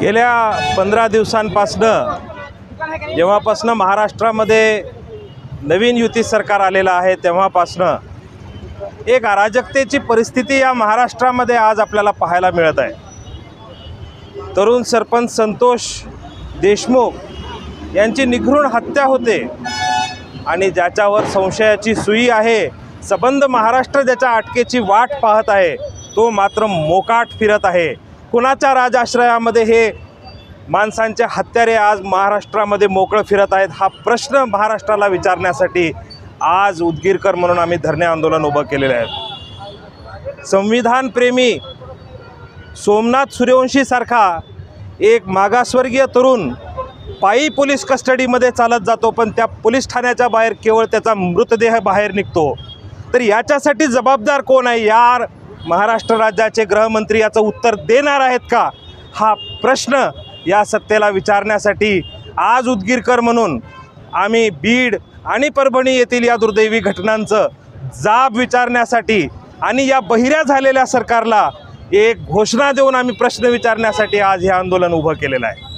गेल्या पंधरा दिवसांपासनं जेव्हापासनं महाराष्ट्रामध्ये नवीन युती सरकार आलेलं आहे तेव्हापासनं एक अराजकतेची परिस्थिती या महाराष्ट्रामध्ये आज आपल्याला पाहायला मिळत आहे. तरुण सरपंच संतोष देशमुख यांची निघृण हत्या होते आणि ज्याच्यावर संशयाची सुई आहे सबंध महाराष्ट्र ज्याच्या अटकेची वाट पाहत आहे तो मात्र मोकाट फिरत आहे. कुणाच्या राजाश्रयामध्ये हे माणसांचे हत्यारे आज महाराष्ट्रामध्ये मोकळं फिरत आहेत हा प्रश्न महाराष्ट्राला विचारण्यासाठी आज उदगीरकर म्हणून आम्ही धरणे आंदोलन उभं केलेलं आहे. संविधानप्रेमी सोमनाथ सूर्यवंशीसारखा एक मागासवर्गीय तरुण पायी पोलीस कस्टडीमध्ये चालत जातो पण त्या पोलीस ठाण्याच्या बाहेर केवळ त्याचा मृतदेह बाहेर निघतो. तर याच्यासाठी जबाबदार कोण आहे? यार महाराष्ट्र राज्याचे गृहमंत्री याचं उत्तर देणार आहेत का? हा प्रश्न या सत्तेला विचारण्यासाठी आज उदगीरकर म्हणून आम्ही बीड आणि परभणी येथील या दुर्दैवी घटनांचं जाब विचारण्यासाठी आणि या बहिऱ्या झालेल्या सरकारला एक घोषणा देऊन आम्ही प्रश्न विचारण्यासाठी आज हे आंदोलन उभं केलेलं आहे.